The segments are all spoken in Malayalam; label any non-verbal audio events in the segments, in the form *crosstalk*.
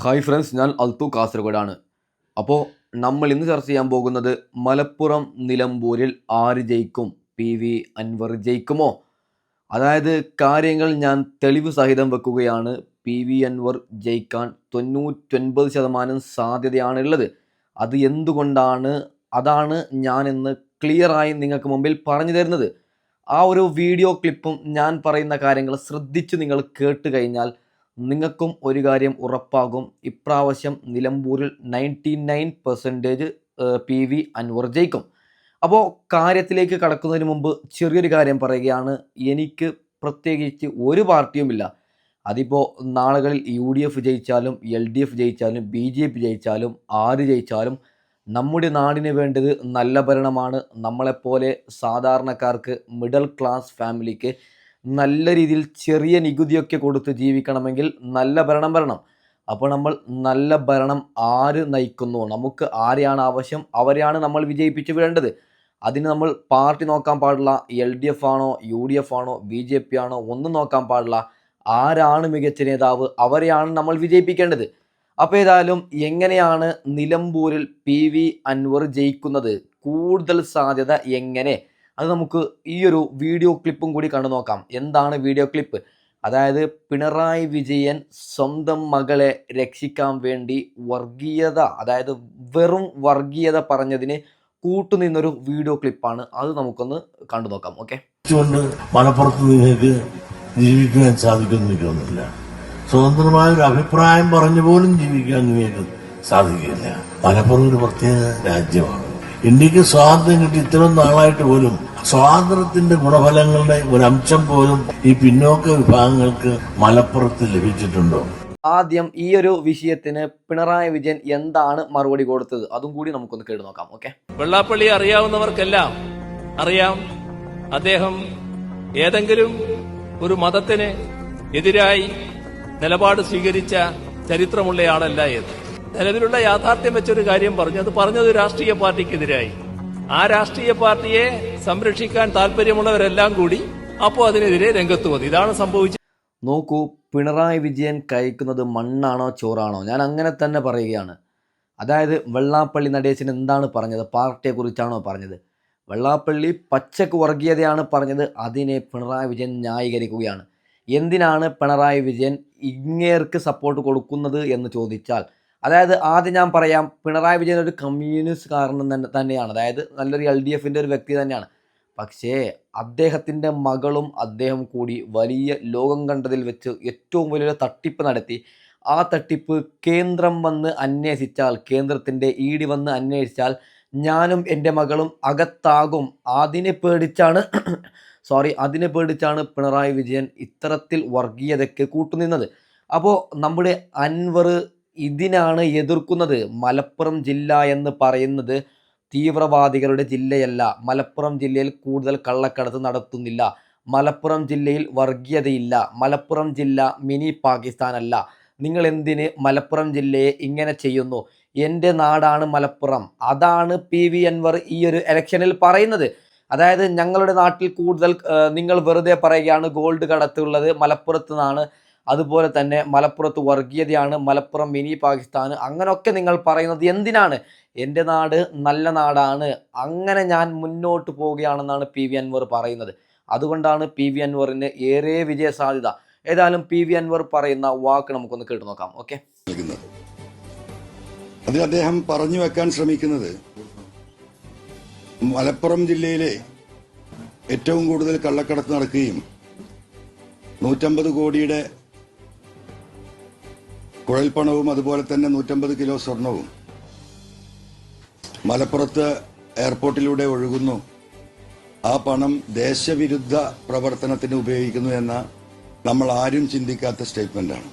ഹായ് ഫ്രണ്ട്സ് ഞാൻ അൽത്തു കാസർഗോഡാണ്. അപ്പോൾ നമ്മൾ ഇന്ന് ചർച്ച ചെയ്യാൻ പോകുന്നത് മലപ്പുറം നിലമ്പൂരിൽ ആര് ജയിക്കും? പി വി അൻവർ ജയിക്കുമോ? അതായത് കാര്യങ്ങൾ ഞാൻ തെളിവ് സഹിതം വെക്കുകയാണ്. പി വി അൻവർ ജയിക്കാൻ തൊണ്ണൂറ്റൊൻപത് ശതമാനം സാധ്യതയാണുള്ളത്. അത് എന്തുകൊണ്ടാണ്? അതാണ് ഞാൻ ഇന്ന് ക്ലിയറായി നിങ്ങൾക്ക് മുമ്പിൽ പറഞ്ഞു തരുന്നത്. ആ ഒരു വീഡിയോ ക്ലിപ്പും ഞാൻ പറയുന്ന കാര്യങ്ങൾ ശ്രദ്ധിച്ച് നിങ്ങൾ കേട്ട് കഴിഞ്ഞാൽ നിങ്ങൾക്കും ഒരു കാര്യം ഉറപ്പാകും. ഇപ്രാവശ്യം നിലമ്പൂരിൽ ninety nine percentage P V Anvar ജയിക്കും. അപ്പോൾ കാര്യത്തിലേക്ക് കടക്കുന്നതിന് മുമ്പ് ചെറിയൊരു കാര്യം പറയുകയാണ്. എനിക്ക് പ്രത്യേകിച്ച് ഒരു പാർട്ടിയുമില്ല. അതിപ്പോൾ നാളുകളിൽ യു ഡി എഫ് ജയിച്ചാലും എൽ ഡി എഫ് ജയിച്ചാലും ബി ജെ പി ജയിച്ചാലും ആര് ജയിച്ചാലും നമ്മുടെ നാടിന് വേണ്ടത് നല്ല ഭരണമാണ്. നമ്മളെപ്പോലെ സാധാരണക്കാർക്ക് മിഡിൽ ക്ലാസ് ഫാമിലിക്ക് നല്ല രീതിയിൽ ചെറിയ നികുതിയൊക്കെ കൊടുത്ത് ജീവിക്കണമെങ്കിൽ നല്ല ഭരണം വരണം. അപ്പോൾ നമ്മൾ നല്ല ഭരണം ആര് നയിക്കുന്നു? നമുക്ക് ആരെയാണ് ആവശ്യം? അവരെയാണ് നമ്മൾ വിജയിപ്പിച്ച് വിടേണ്ടത്. അതിന് നമ്മൾ പാർട്ടി നോക്കാൻ പാടില്ല. എൽ ഡി എഫ് ആണോ യു ഡി എഫ് ആണോ ബി ജെ പി ആണോ ഒന്നും നോക്കാൻ പാടില്ല. ആരാണ് മികച്ച നേതാവ്? അവരെയാണ് നമ്മൾ വിജയിപ്പിക്കേണ്ടത്. അപ്പോൾ ഏതായാലും എങ്ങനെയാണ് നിലമ്പൂരിൽ പി വി അൻവർ ജയിക്കുന്നത്? കൂടുതൽ സാധ്യത എങ്ങനെ? അത് നമുക്ക് ഈ ഒരു വീഡിയോ ക്ലിപ്പും കൂടി കണ്ടു നോക്കാം. എന്താണ് വീഡിയോ ക്ലിപ്പ് അതായത് പിണറായി വിജയൻ സ്വന്തം മകളെ രക്ഷിക്കാൻ വേണ്ടി വർഗീയത അതായത് വെറും വർഗീയത പറഞ്ഞതിന് കൂട്ടുനിന്നൊരു വീഡിയോ ക്ലിപ്പാണ് അത് നമുക്കൊന്ന് കണ്ടു നോക്കാം. ഓക്കെ മലപ്പുറത്ത് നിങ്ങൾക്ക് ജീവിക്കാൻ സാധിക്കുമെന്ന് എനിക്ക് തോന്നുന്നില്ല. സ്വതന്ത്രമായ ഒരു അഭിപ്രായം പറഞ്ഞു പോലും ജീവിക്കാൻ നിങ്ങൾക്ക് സാധിക്കില്ല മലപ്പുറം ഒരു പ്രത്യേക രാജ്യമാണ്. ഇന്ത്യയ്ക്ക് സ്വാതന്ത്ര്യം കിട്ടി ഇത്രയും നാളായിട്ട് പോലും സ്വാതന്ത്ര്യത്തിന്റെ ഗുണഫലങ്ങളുടെ ഒരു അംശം പോലും ഈ പിന്നോക്ക വിഭാഗങ്ങൾക്ക് മലപ്പുറത്ത് ലഭിച്ചിട്ടുണ്ടോ? ആദ്യം ഈ ഒരു വിഷയത്തിന് പിണറായി വിജയൻ എന്താണ് മറുപടി കൊടുത്തത്? അതും കൂടി നമുക്കൊന്ന് കേട്ട് നോക്കാം ഓക്കെ? വെള്ളാപ്പള്ളി അറിയാവുന്നവർക്കെല്ലാം അറിയാം. അദ്ദേഹം ഏതെങ്കിലും ഒരു മതത്തിന് എതിരായി നിലപാട് സ്വീകരിച്ച ചരിത്രമുള്ളയാളല്ല എന്ന്. നിലവിലുള്ള യാഥാർത്ഥ്യം വെച്ചൊരു കാര്യം പറഞ്ഞു. അത് പറഞ്ഞത് രാഷ്ട്രീയ പാർട്ടിക്കെതിരായി. ആ രാഷ്ട്രീയ പാർട്ടിയെ സംരക്ഷിക്കാൻ താല്പര്യമുള്ളവരെല്ലാം കൂടി അപ്പോൾ അതിനെതിരെ രംഗത്ത് വന്നു. ഇതാണ് സംഭവിച്ചത് നോക്കൂ പിണറായി വിജയൻ കഴിക്കുന്നത് മണ്ണാണോ ചോറാണോ? ഞാൻ അങ്ങനെ തന്നെ പറയുകയാണ്. അതായത് വെള്ളാപ്പള്ളി നടേശൻ എന്താണ് പറഞ്ഞത്? പാർട്ടിയെക്കുറിച്ചാണോ പറഞ്ഞത്? വെള്ളാപ്പള്ളി പച്ചക്ക് വർഗീയതയാണ് പറഞ്ഞത്. അതിനെ പിണറായി വിജയൻ ന്യായീകരിക്കുകയാണ്. എന്തിനാണ് പിണറായി വിജയൻ ഇങ്ങേർക്ക് സപ്പോർട്ട് കൊടുക്കുന്നത് എന്ന് ചോദിച്ചാൽ അതായത് ആദ്യം ഞാൻ പറയാം പിണറായി വിജയൻ ഒരു കമ്മ്യൂണിസ്റ്റ് കാരണം തന്നെ തന്നെയാണ്. അതായത് നല്ലൊരു എൽ ഡി എഫിന്റെ ഒരു വ്യക്തി തന്നെയാണ്. പക്ഷേ അദ്ദേഹത്തിന്റെ മകളും അദ്ദേഹം കൂടി വലിയ ലോകം കണ്ടതിൽ വെച്ച് ഏറ്റവും വലിയൊരു തട്ടിപ്പ് നടത്തി. ആ തട്ടിപ്പ് കേന്ദ്രം വന്ന് അന്വേഷിച്ചാൽ കേന്ദ്രത്തിന്റെ ഇ ഡി വന്ന് അന്വേഷിച്ചാൽ ഞാനും എന്റെ മകളും അകത്താകും. അതിനെ പേടിച്ചാണ് സോറി അതിനെ പേടിച്ചാണ് പിണറായി വിജയൻ ഇത്തരത്തിൽ വർഗീയതയ്ക്ക് കൂട്ടുനിന്നത്. അപ്പോൾ നമ്മുടെ അൻവർ ഇതിനാണ് എതിർക്കുന്നത്. മലപ്പുറം ജില്ല എന്ന് പറയുന്നത് തീവ്രവാദികളുടെ ജില്ലയല്ല. മലപ്പുറം ജില്ലയിൽ കൂടുതൽ കള്ളക്കടത്ത് നടത്തുന്നില്ല. മലപ്പുറം ജില്ലയിൽ വർഗീയതയില്ല. മലപ്പുറം ജില്ല മിനി പാകിസ്ഥാൻ അല്ല നിങ്ങൾ എന്തിന് മലപ്പുറം ജില്ലയെ ഇങ്ങനെ ചെയ്യുന്നു? എന്റെ നാടാണ് മലപ്പുറം. അതാണ് പി വി അൻവർ ഈ ഒരു ഇലക്ഷനിൽ പറയുന്നത്. അതായത് ഞങ്ങളുടെ നാട്ടിൽ കൂടുതൽ നിങ്ങൾ വെറുതെ പറയുകയാണ് ഗോൾഡ് കടത്തുള്ളത് മലപ്പുറത്ത് നിന്നാണ്. അതുപോലെ തന്നെ മലപ്പുറത്ത് വർഗീയതയാണ് മലപ്പുറം മിനി പാകിസ്ഥാൻ അങ്ങനെയൊക്കെ നിങ്ങൾ പറയുന്നത് എന്തിനാണ്? എന്റെ നാട് നല്ല നാടാണ്. അങ്ങനെ ഞാൻ മുന്നോട്ട് പോവുകയാണെന്നാണ് പി വി അൻവർ പറയുന്നത്. അതുകൊണ്ടാണ് പി വി അൻവറിന് ഏറെ വിജയ സാധ്യത ഏതായാലും പി വി അൻവർ പറയുന്ന വാക്ക് നമുക്കൊന്ന് കേട്ടു നോക്കാം. ഓക്കെ. അത് അദ്ദേഹം പറഞ്ഞു വെക്കാൻ ശ്രമിക്കുന്നത് മലപ്പുറം ജില്ലയിലെ ഏറ്റവും കൂടുതൽ കള്ളക്കടത്ത് നടക്കുകയും നൂറ്റമ്പത് കോടിയുടെ കുഴൽപ്പണവും അതുപോലെ തന്നെ നൂറ്റമ്പത് കിലോ സ്വർണവും മലപ്പുറത്ത് എയർപോർട്ടിലൂടെ ഒഴുകുന്നു. ആ പണം ദേശവിരുദ്ധ പ്രവർത്തനത്തിന് ഉപയോഗിക്കുന്നു എന്ന നമ്മൾ ആരും ചിന്തിക്കാത്ത സ്റ്റേറ്റ്മെന്റാണ്.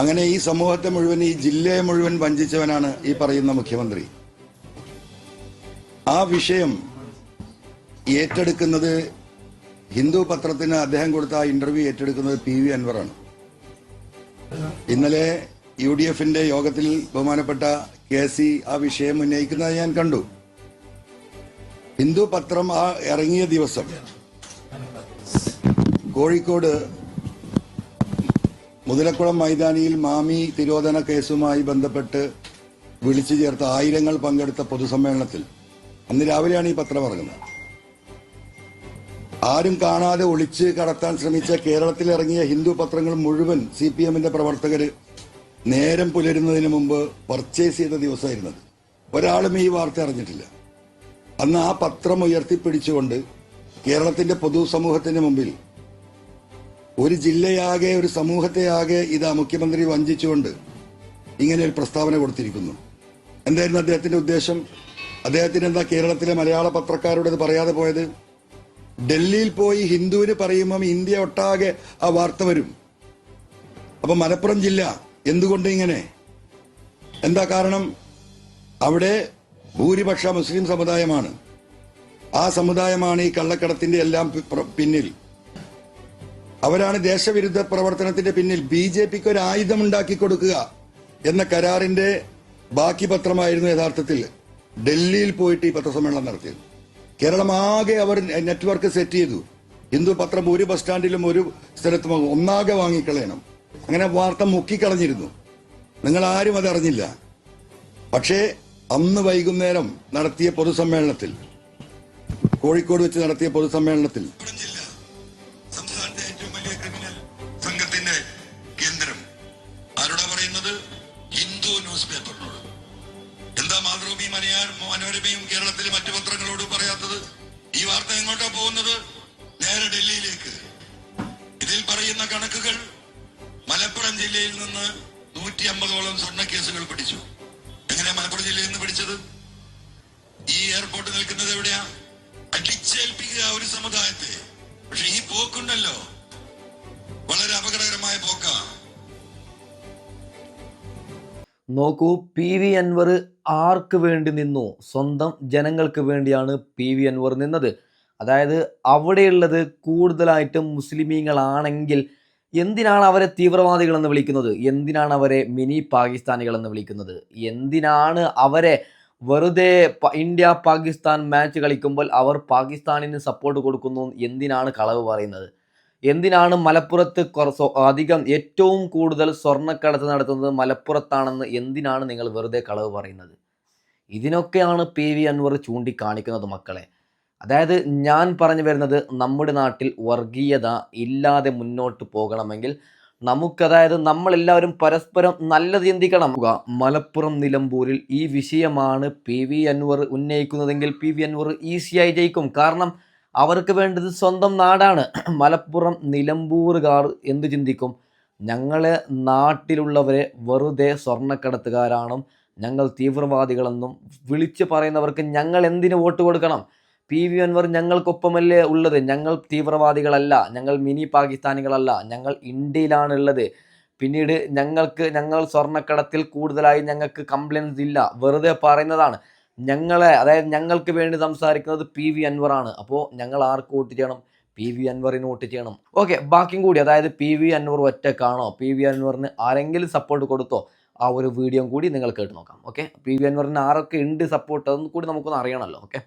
അങ്ങനെ ഈ സമൂഹത്തെ മുഴുവൻ ഈ ജില്ലയെ മുഴുവൻ വഞ്ചിച്ചവനാണ് ഈ പറയുന്ന മുഖ്യമന്ത്രി. ആ വിഷയം ഏറ്റെടുക്കുന്നത് ഹിന്ദു പത്രത്തിന് അദ്ദേഹം കൊടുത്ത ആ ഇന്റർവ്യൂ ഏറ്റെടുക്കുന്നത് പി വി അൻവറാണ്. ഇന്നലെ യു ഡി എഫിന്റെ യോഗത്തിൽ ബഹുമാനപ്പെട്ട കെ സി ആ വിഷയം ഉന്നയിക്കുന്നത് ഞാൻ കണ്ടു. ഹിന്ദു പത്രം ആ ഇറങ്ങിയ ദിവസം കോഴിക്കോട് മുതലക്കുളം മൈതാനിയിൽ മാമി തിരോധന കേസുമായി ബന്ധപ്പെട്ട് വിളിച്ചു ചേർത്ത ആയിരങ്ങൾ പങ്കെടുത്ത പൊതുസമ്മേളനത്തിൽ. അന്ന് രാവിലെയാണ് ഈ പത്രം ഇറങ്ങുന്നത്. ആരും കാണാതെ ഒളിച്ച് കടത്താൻ ശ്രമിച്ച കേരളത്തിൽ ഇറങ്ങിയ ഹിന്ദു പത്രങ്ങൾ മുഴുവൻ സി പി എമ്മിന്റെ പ്രവർത്തകര് നേരം പുലരുന്നതിന് മുമ്പ് പർച്ചേസ് ചെയ്ത ദിവസമായിരുന്നത് ഒരാളും ഈ വാർത്ത അറിഞ്ഞിട്ടില്ല. അന്ന് ആ പത്രം ഉയർത്തിപ്പിടിച്ചുകൊണ്ട് കേരളത്തിന്റെ പൊതുസമൂഹത്തിന് മുമ്പിൽ ഒരു ജില്ലയാകെ ഒരു സമൂഹത്തെയാകെ ഇതാ മുഖ്യമന്ത്രി വഞ്ചിച്ചുകൊണ്ട് ഇങ്ങനെ ഒരു പ്രസ്താവന കൊടുത്തിരിക്കുന്നു. എന്തായിരുന്നു അദ്ദേഹത്തിന്റെ ഉദ്ദേശം? അദ്ദേഹത്തിന് എന്താ കേരളത്തിലെ മലയാള പത്രക്കാരോട് പറയാതെ പോയത്? ഡൽഹിയിൽ പോയി ഹിന്ദുവിന് പറയുമ്പം ഇന്ത്യ ഒട്ടാകെ ആ വാർത്ത വരും. അപ്പൊ മലപ്പുറം ജില്ല എന്തുകൊണ്ട് ഇങ്ങനെ? എന്താ കാരണം? അവിടെ ഭൂരിപക്ഷ മുസ്ലിം സമുദായമാണ്. ആ സമുദായമാണ് ഈ കള്ളക്കടത്തിന്റെ എല്ലാം പിന്നിൽ. അവരാണ് ദേശവിരുദ്ധ പ്രവർത്തനത്തിന്റെ പിന്നിൽ ബി ജെ പിക്ക് ഒരു ആയുധം ഉണ്ടാക്കി കൊടുക്കുക എന്ന കരാറിന്റെ ബാക്കി പത്രമായിരുന്നു യഥാർത്ഥത്തിൽ ഡൽഹിയിൽ പോയിട്ട് ഈ പത്രസമ്മേളനം നടത്തിയത്. കേരളം ആകെ അവർ നെറ്റ്വർക്ക് സെറ്റ് ചെയ്തു. ഹിന്ദു പത്രം ഒരു ബസ് സ്റ്റാൻഡിലും ഒരു സ്ഥലത്തും ഒന്നാകെ വാങ്ങിക്കളയണം. അങ്ങനെ വാർത്ത മുക്കിക്കളഞ്ഞിരുന്നു. നിങ്ങൾ ആരും അതറിഞ്ഞില്ല പക്ഷേ അന്ന് വൈകുന്നേരം നടത്തിയ പൊതുസമ്മേളനത്തിൽ കോഴിക്കോട് വെച്ച് നടത്തിയ പൊതുസമ്മേളനത്തിൽ കണക്കുകൾ മലപ്പുറം ജില്ലയിൽ നിന്ന് നൂറ്റി അമ്പതോളം സ്വർണ കേസുകൾ പിടിച്ചു. എങ്ങനെ മലപ്പുറം ജില്ലയിൽ നിന്ന് പിടിച്ചത്? ഈ എയർപോർട്ട് നിൽക്കുന്നത് എവിടെയാ? അടിച്ചേൽപ്പിക്കുക ഒരു സമുദായത്തെ. പക്ഷെ ഈ പോക്കുണ്ടല്ലോ. വളരെ അപകടകരമായ പോക്കാ. നോക്കൂ പി വി അൻവർ ആർക്ക് വേണ്ടി നിന്നു? സ്വന്തം ജനങ്ങൾക്ക് വേണ്ടിയാണ് പി വി അൻവർ നിന്നത്. അതായത് അവിടെയുള്ളത് കൂടുതലായിട്ടും മുസ്ലിമീങ്ങളാണെങ്കിൽ എന്തിനാണ് അവരെ തീവ്രവാദികളെന്ന് വിളിക്കുന്നത്? എന്തിനാണ് അവരെ മിനി പാകിസ്ഥാനികളെന്ന് വിളിക്കുന്നത്? എന്തിനാണ് അവരെ വെറുതെ ഇന്ത്യ പാകിസ്ഥാൻ മാച്ച് കളിക്കുമ്പോൾ അവർ പാകിസ്ഥാനിന് സപ്പോർട്ട് കൊടുക്കുന്നു? എന്തിനാണ് കളവ് പറയുന്നത്? എന്തിനാണ് മലപ്പുറത്ത് അധികം ഏറ്റവും കൂടുതൽ സ്വർണക്കടത്ത് നടത്തുന്നത് മലപ്പുറത്താണെന്ന് എന്തിനാണ് നിങ്ങൾ വെറുതെ കളവ് പറയുന്നത്? ഇതിനൊക്കെയാണ് പി വി അൻവർ ചൂണ്ടിക്കാണിക്കുന്നത് മക്കളെ. അതായത് ഞാൻ പറഞ്ഞു വരുന്നത് നമ്മുടെ നാട്ടിൽ വർഗീയത ഇല്ലാതെ മുന്നോട്ട് പോകണമെങ്കിൽ നമുക്ക് അതായത് നമ്മളെല്ലാവരും പരസ്പരം നല്ലത് ചിന്തിക്കണം. മലപ്പുറം നിലമ്പൂരിൽ ഈ വിഷയമാണ് പി വി അൻവർ ഉന്നയിക്കുന്നതെങ്കിൽ പി വി അൻവർ ഈസിയായി ജയിക്കും. കാരണം അവർക്ക് വേണ്ടത് സ്വന്തം നാടാണ്. *clears throat* മലപ്പുറം നിലമ്പൂറുകാർ എന്ത് ചിന്തിക്കും? ഞങ്ങളെ നാട്ടിലുള്ളവരെ വെറുതെ സ്വർണക്കടത്തുകാരാണെന്നും ഞങ്ങൾ തീവ്രവാദികളെന്നും വിളിച്ചു പറയുന്നവർക്ക് ഞങ്ങൾ എന്തിനു വോട്ട് കൊടുക്കണം? പി വി അൻവർ ഞങ്ങൾക്കൊപ്പമല്ലേ ഉള്ളത്? ഞങ്ങൾ തീവ്രവാദികളല്ല. ഞങ്ങൾ മിനി പാകിസ്ഥാനികളല്ല. ഞങ്ങൾ ഇന്ത്യയിലാണുള്ളത്. പിന്നീട് ഞങ്ങൾക്ക് ഞങ്ങൾ സ്വർണക്കടത്തിൽ കൂടുതലായി ഞങ്ങൾക്ക് കംപ്ലൈൻസ് ഇല്ല. വെറുതെ പറയുന്നതാണ്. ഞങ്ങളെ അതായത് ഞങ്ങൾക്ക് വേണ്ടി സംസാരിക്കുന്നത് പി വി അൻവർ ആണ്. അപ്പോൾ ഞങ്ങൾ ആർക്ക് വോട്ട് ചെയ്യണം? പി വി അൻവറിന് വോട്ട് ചെയ്യണം. ഓക്കെ ബാക്കിയും കൂടി അതായത് പി വി അൻവർ ഒറ്റക്കാണോ? പി വി അൻവറിന് ആരെങ്കിലും സപ്പോർട്ട് കൊടുത്തോ? ആ ഒരു വീഡിയോ കൂടി നിങ്ങൾ കേട്ട് നോക്കാം. ഓക്കെ പി വി അൻവറിന് ആരൊക്കെ ഉണ്ട് സപ്പോർട്ട് അതൊന്നും കൂടി നമുക്കൊന്ന് അറിയണമല്ലോ ഓക്കെ.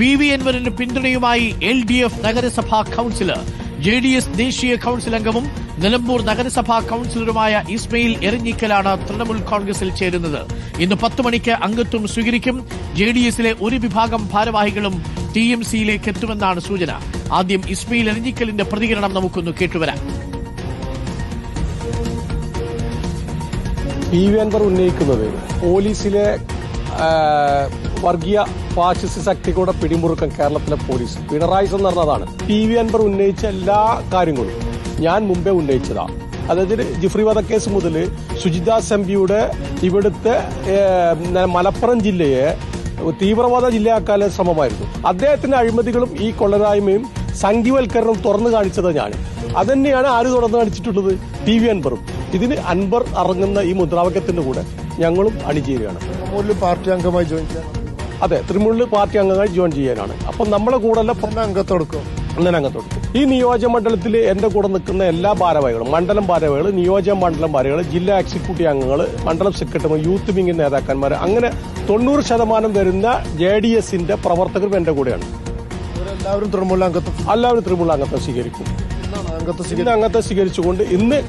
പി വി അൻവറിന് പിന്തുണയുമായി എൽ ഡി എഫ് നഗരസഭാ കൌൺസിലർ ജെ ഡി എസ് ദേശീയ കൌൺസിൽ അംഗവും നിലമ്പൂർ നഗരസഭാ കൌൺസിലറുമായ ഇസ്മയിൽ എറിഞ്ഞിക്കലാണ് തൃണമൂൽ കോൺഗ്രസിൽ ചേരുന്നത്. ഇന്ന് പത്ത് മണിക്ക് അംഗത്വം സ്വീകരിക്കും. ജെ ഡി എസിലെ ഒരു വിഭാഗം ഭാരവാഹികളും ടി എം സിയിലേക്ക് എത്തുമെന്നാണ് സൂചന. ആദ്യം ഇസ്മയിൽ എറിഞ്ഞിക്കലിന്റെ പ്രതികരണം നമുക്കൊന്ന് കേട്ടുവരാം. പി വി അൻവർ ഉന്നയിക്കുന്നത് പോലീസിലെ വർഗീയ ഫാഷിസ്റ്റ് ശക്തികളുടെ പിടിമുറുക്കം കേരളത്തിലെ പോലീസ്. പിണറായി എന്ന് പറഞ്ഞതാണ് പി വി അൻവർ ഉന്നയിച്ച എല്ലാ കാര്യങ്ങളും ഞാൻ മുമ്പേ ഉന്നയിച്ചതാണ് അതായത് ജിഫ്രി വധക്കേസ് മുതൽ സുജിത എം പിയുടെ ഇവിടുത്തെ മലപ്പുറം ജില്ലയെ തീവ്രവാദ ജില്ലയാക്കാനുള്ള ശ്രമമായിരുന്നു. അദ്ദേഹത്തിന്റെ അഴിമതികളും ഈ കൊള്ളരായ്മയും സംഘിവൽക്കരണം തുറന്നു കാണിച്ചത് ഞാൻ. അതന്നെയാണ് ആര് തുറന്നു കാണിച്ചിട്ടുള്ളത്? ടി വി അൻബറും ഇതിന് അൻബർ ഇറങ്ങുന്ന ഈ മുദ്രാവാക്യത്തിന്റെ കൂടെ ഞങ്ങളും അണിചേരുകയാണ്. പാർട്ടി അംഗമായി ജോയിൻ ചെയ്യാൻ അതെ തൃണമൂലിൽ പാർട്ടി അംഗങ്ങൾ ജോയിൻ ചെയ്യാനാണ്. അപ്പം നമ്മളെ കൂടെ അംഗത്തെടുക്കും അങ്ങനെ അംഗത്തോട് ഈ നിയോജക മണ്ഡലത്തിൽ എന്റെ കൂടെ നിൽക്കുന്ന എല്ലാ ഭാരവാഹികളും മണ്ഡലം ഭാരവാഹികൾ നിയോജക മണ്ഡലം ഭാരവാഹികൾ ജില്ലാ എക്സിക്യൂട്ടീവ് അംഗങ്ങൾ മണ്ഡലം സെക്രട്ടറി യൂത്ത് വിംഗ് നേതാക്കന്മാർ അങ്ങനെ തൊണ്ണൂറ് ശതമാനം വരുന്ന ജെ ഡി എസിന്റെ പ്രവർത്തകരും എന്റെ കൂടെയാണ്. ഇവരെല്ലാവരും തൃണമൂലിൽ അംഗത്വം എല്ലാവരും അംഗത്വം സ്വീകരിക്കും. ഇന്ന് അംഗത്തെ സ്വീകരിച്ചുകൊണ്ട് ഇന്ന്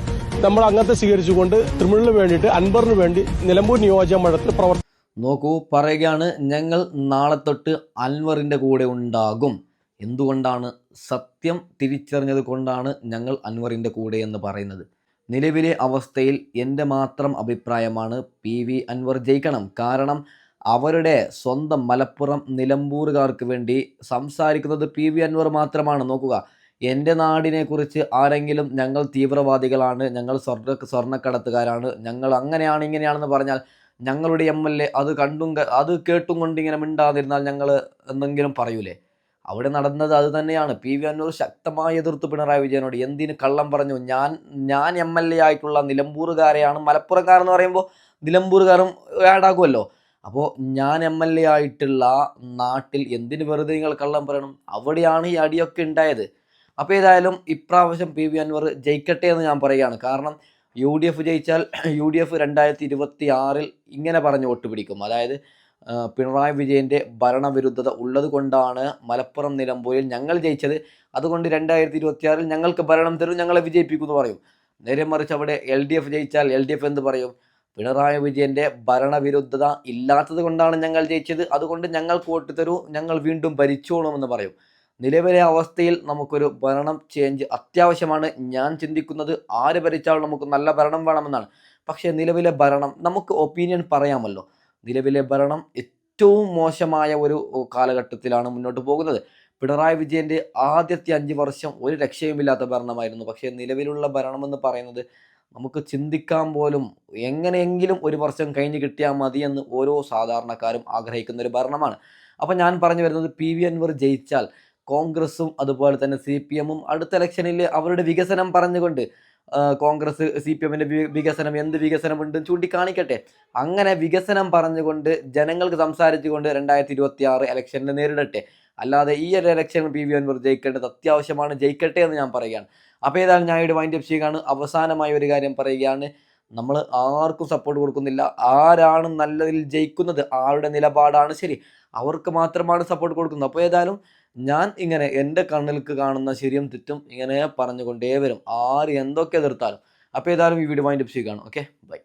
നമ്മൾ അംഗത്തെ സ്വീകരിച്ചുകൊണ്ട് തൃണമൂലിന് വേണ്ടിയിട്ട് അൻബറിന് വേണ്ടി നിലമ്പൂർ നിയോജക മണ്ഡലത്തിൽ പ്രവർത്തി നോക്കൂ പറയുകയാണ് ഞങ്ങൾ നാളെ തൊട്ട് അൻവറിന്റെ കൂടെ ഉണ്ടാകും. എന്തുകൊണ്ടാണ് സത്യം തിരിച്ചറിഞ്ഞത് കൊണ്ടാണ് ഞങ്ങൾ അൻവറിന്റെ കൂടെ എന്ന് പറയുന്നത്? നിലവിലെ അവസ്ഥയിൽ എന്റെ മാത്രം അഭിപ്രായമാണ് പി വി അൻവർ ജയിക്കണം. കാരണം അവരുടെ സ്വന്തം മലപ്പുറം നിലമ്പൂറുകാർക്ക് വേണ്ടി സംസാരിക്കുന്നത് പി വി അൻവർ മാത്രമാണ്. നോക്കുക എന്റെ നാടിനെക്കുറിച്ച് ആരെങ്കിലും ഞങ്ങൾ തീവ്രവാദികളാണ് ഞങ്ങൾ സ്വർണ സ്വർണക്കടത്തുകാരാണ് ഞങ്ങൾ അങ്ങനെയാണ് ഇങ്ങനെയാണെന്ന് പറഞ്ഞാൽ ഞങ്ങളുടെ എം എൽ എ അത് കണ്ടും അത് കേട്ടും കൊണ്ട് ഇങ്ങനെ മിണ്ടാതിരുന്നാൽ ഞങ്ങൾ എന്തെങ്കിലും പറയൂലേ? അവിടെ നടന്നത് അത് തന്നെയാണ്. പി വി അന്നൂർ ശക്തമായി എതിർത്ത് പിണറായി വിജയനോട് എന്തിന് കള്ളം പറഞ്ഞു? ഞാൻ ഞാൻ എം എൽ എ ആയിട്ടുള്ള നിലമ്പൂറുകാരെയാണ് മലപ്പുറക്കാരെന്ന് പറയുമ്പോൾ നിലമ്പൂറുകാരും ആഡാകുമല്ലോ അപ്പോൾ ഞാൻ എം എൽ എ ആയിട്ടുള്ള നാട്ടിൽ എന്തിന് വെറുതെ നിങ്ങൾ കള്ളം പറയണം? അവിടെയാണ് ഈ അടിയൊക്കെ ഉണ്ടായത്. അപ്പോൾ ഏതായാലും ഇപ്രാവശ്യം പി വി അൻവർ ജയിക്കട്ടെ എന്ന് ഞാൻ പറയുകയാണ്. കാരണം യു ഡി എഫ് ജയിച്ചാൽ *clears throat* യു ഡി എഫ് രണ്ടായിരത്തി ഇരുപത്തി ആറിൽ ഇങ്ങനെ പറഞ്ഞ് വോട്ട് പിടിക്കും. അതായത് പിണറായി വിജയന്റെ ഭരണവിരുദ്ധത ഉള്ളത് കൊണ്ടാണ് മലപ്പുറം നിലമ്പൂരിൽ ഞങ്ങൾ ജയിച്ചത്. അതുകൊണ്ട് രണ്ടായിരത്തി ഇരുപത്തി ആറിൽ ഞങ്ങൾക്ക് ഭരണം തരും ഞങ്ങളെ വിജയിപ്പിക്കും എന്ന് പറയും. നേരെ മറിച്ച് അവിടെ എൽ ഡി എഫ് ജയിച്ചാൽ എൽ ഡി എഫ് എന്ത് പറയും? പിണറായി വിജയന്റെ ഭരണവിരുദ്ധത ഇല്ലാത്തത് കൊണ്ടാണ് ഞങ്ങൾ ജയിച്ചത്. അതുകൊണ്ട് ഞങ്ങൾക്ക് വോട്ട് തരൂ ഞങ്ങൾ വീണ്ടും ഭരിച്ചോളുമെന്ന് പറയും. നിലവിലെ അവസ്ഥയിൽ നമുക്കൊരു ഭരണം ചേഞ്ച് അത്യാവശ്യമാണ്. ഞാൻ ചിന്തിക്കുന്നത് ആര് ഭരിച്ചാലും നമുക്ക് നല്ല ഭരണം വേണമെന്നാണ്. പക്ഷേ നിലവിലെ ഭരണം നമുക്ക് ഒപ്പീനിയൻ പറയാമല്ലോ. നിലവിലെ ഭരണം ഏറ്റവും മോശമായ ഒരു കാലഘട്ടത്തിലാണ് മുന്നോട്ട് പോകുന്നത്. പിണറായി വിജയന്റെ ആദ്യത്തെ അഞ്ച് വർഷം ഒരു രക്ഷയുമില്ലാത്ത ഭരണമായിരുന്നു. പക്ഷേ നിലവിലുള്ള ഭരണമെന്ന് പറയുന്നത് നമുക്ക് ചിന്തിക്കാൻ പോലും എങ്ങനെയെങ്കിലും ഒരു വർഷം കഴിഞ്ഞ് കിട്ടിയാൽ മതിയെന്ന് ഓരോ സാധാരണക്കാരും ആഗ്രഹിക്കുന്ന ഒരു ഭരണമാണ്. അപ്പോൾ ഞാൻ പറഞ്ഞു വരുന്നത് പി വി അൻവർ ജയിച്ചാൽ കോൺഗ്രസും അതുപോലെ തന്നെ സി പി എമ്മും അടുത്ത ഇലക്ഷനിൽ അവരുടെ വികസനം പറഞ്ഞുകൊണ്ട് കോൺഗ്രസ് സി പി എമ്മിന്റെ വികസനം എന്ത് വികസനമുണ്ട് ചൂണ്ടിക്കാണിക്കട്ടെ. അങ്ങനെ വികസനം പറഞ്ഞുകൊണ്ട് ജനങ്ങൾക്ക് സംസാരിച്ചുകൊണ്ട് രണ്ടായിരത്തി ഇരുപത്തി ആറ് ഇലക്ഷനെ നേരിടട്ടെ. അല്ലാതെ ഈ ഒരു ഇലക്ഷൻ പി വി അൻവർ ജയിക്കേണ്ടത് അത്യാവശ്യമാണ് ജയിക്കട്ടെ എന്ന് ഞാൻ പറയുകയാണ്. അപ്പോൾ ഏതായാലും ഞാൻ ഇവിടെ വൈൻഡ് അപ്പ് ചെയ്യുകയാണ്. അവസാനമായ ഒരു കാര്യം പറയുകയാണ്. നമ്മൾ ആർക്കും സപ്പോർട്ട് കൊടുക്കുന്നില്ല. ആരാണ് നല്ലതിൽ ജയിക്കുന്നത്? ആരുടെ നിലപാടാണ് ശരി? അവർക്ക് മാത്രമാണ് സപ്പോർട്ട് കൊടുക്കുന്നത്. അപ്പോൾ ഏതായാലും ഞാൻ ഇങ്ങനെ എന്റെ കണ്ണിൽക്ക് കാണുന്ന ശരിയും തെറ്റും ഇങ്ങനെ പറഞ്ഞുകൊണ്ടേ വരും. ആര് എന്തൊക്കെ എതിർത്താലും. അപ്പോൾ ഏതായാലും ഈ വീഡിയോ വൈൻഡപ്പ് ചെയ്യുകയാണ്. Okay bye